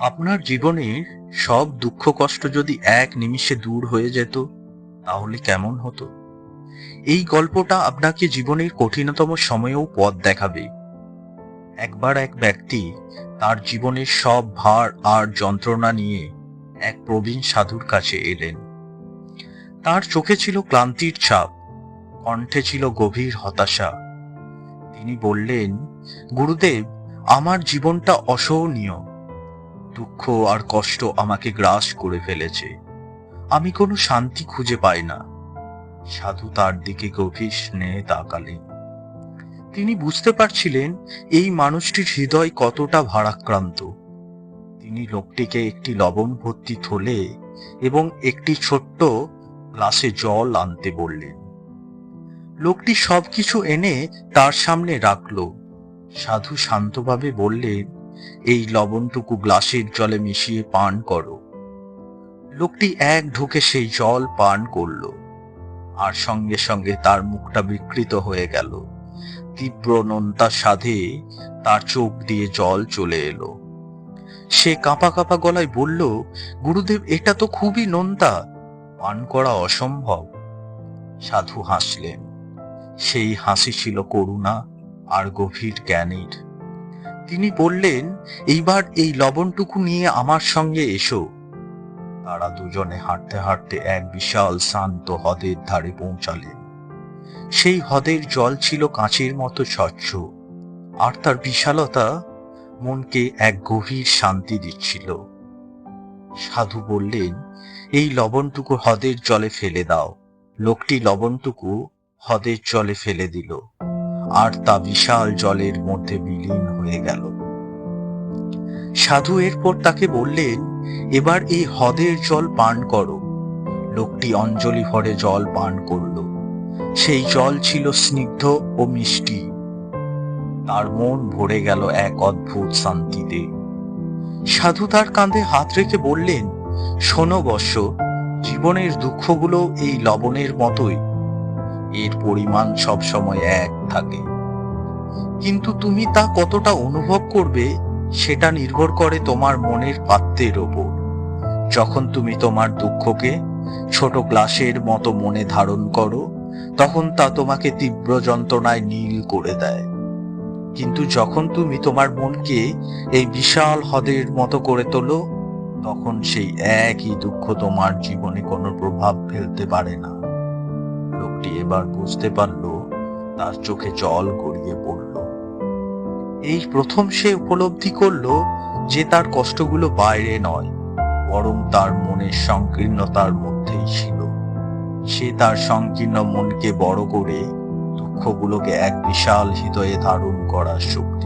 আপনার জীবনের সব দুঃখ কষ্ট যদি এক নিমিষে দূর হয়ে যেত, তাহলে কেমন হতো? এই গল্পটা আপনাকে জীবনের কঠিনতম সময়েও পথ দেখাবে। একবার এক ব্যক্তি তার জীবনের সব ভার আর যন্ত্রণা নিয়ে এক প্রবীণ সাধুর কাছে এলেন। তার চোখে ছিল ক্লান্তির ছাপ, কণ্ঠে ছিল গভীর হতাশা। তিনি বললেন, গুরুদেব, আমার জীবনটা অসহনীয়। দুঃখ আর কষ্ট আমাকে গ্রাস করে ফেলেছে। আমি কোনো শান্তি খুঁজে পাই না। সাধু তার দিকে গভীর স্নেহে তাকালেন। তিনি বুঝতে পারছিলেন এই মানুষটির হৃদয় কতটা ভারাক্রান্ত। তিনি লোকটিকে একটি লবণ ভর্তি থলে এবং একটি ছোট্ট গ্লাসে জল আনতে বললেন। লোকটি সবকিছু এনে তার সামনে রাখল। সাধু শান্তভাবে বললেন এই লবণটুকু গ্লাসের জলে মিশিয়ে পান করো। লোকটি এক ঢুকে সেই জল পান করল, আর সঙ্গে সঙ্গে তার মুখটা বিকৃত হয়ে গেল। তীব্র নোনতা সাধে তার চোখ দিয়ে জল চলে এলো। সে কাঁপা কাঁপা গলায় বলল, গুরুদেব, এটা তো খুবই নোনতা। পান করা অসম্ভব। সাধু হাসলেন। সেই হাসি ছিল করুণা আর গভীর জ্ঞানের। তিনি বললেন, এইবার এই লবণটুকু নিয়ে আমার সঙ্গে এসো। তারা দুজনে হাঁটতে হাঁটতে এক বিশাল শান্ত হ্রদের ধারে পৌঁছালেন। সেই হ্রদের জল ছিল কাঁচের মতো স্বচ্ছ, আর তার বিশালতা মনকে এক গভীর শান্তি দিচ্ছিল। সাধু বললেন, এই লবণটুকু হ্রদের জলে ফেলে দাও। লোকটি লবণটুকু হ্রদের জলে ফেলে দিল। আর তা বিশাল জলের মধ্যে বিলীন হয়ে গেল। সাধু এরপর তাকে বললেন, এবার এই হ্রদের জল পান করো। লোকটি অঞ্জলি ভরে জল পান করল। সেই জল ছিল স্নিগ্ধ ও মিষ্টি। তার মন ভরে গেল এক অদ্ভুত শান্তিতে। সাধু তার কাঁধে হাত রেখে বললেন, শোনো বর্ষ জীবনের দুঃখগুলো এই লবণের মতোই। এর পরিমাণ সব সময় এক থাকে। কিন্তু তুমি তা কতটা অনুভব করবে, সেটা নির্ভর করে তোমার মনের পাত্রের ওপর। যখন তুমি তোমার দুঃখকে ছোট গ্লাসের মতো মনে ধারণ করো, তখন তা তোমাকে তীব্র যন্ত্রণায় নীল করে দেয়। কিন্তু যখন তুমি তোমার মনকে এই বিশাল হ্রদের মতো করে তোলো, তখন সেই একই দুঃখ তোমার জীবনে কোনো প্রভাব ফেলতে পারে না। লোকটি এবার বুঝতে পারল, তার চোখে জল গড়িয়ে পড়ল। এই প্রথম সে উপলব্ধি করল যে তার কষ্টগুলো বাইরে নয়, বরং তার মনের সংকীর্ণতার মধ্যেই ছিল। সে তার সংকীর্ণ মনকে বড় করে দুঃখগুলোকে এক বিশাল হৃদয়ে ধারণ করার শক্তি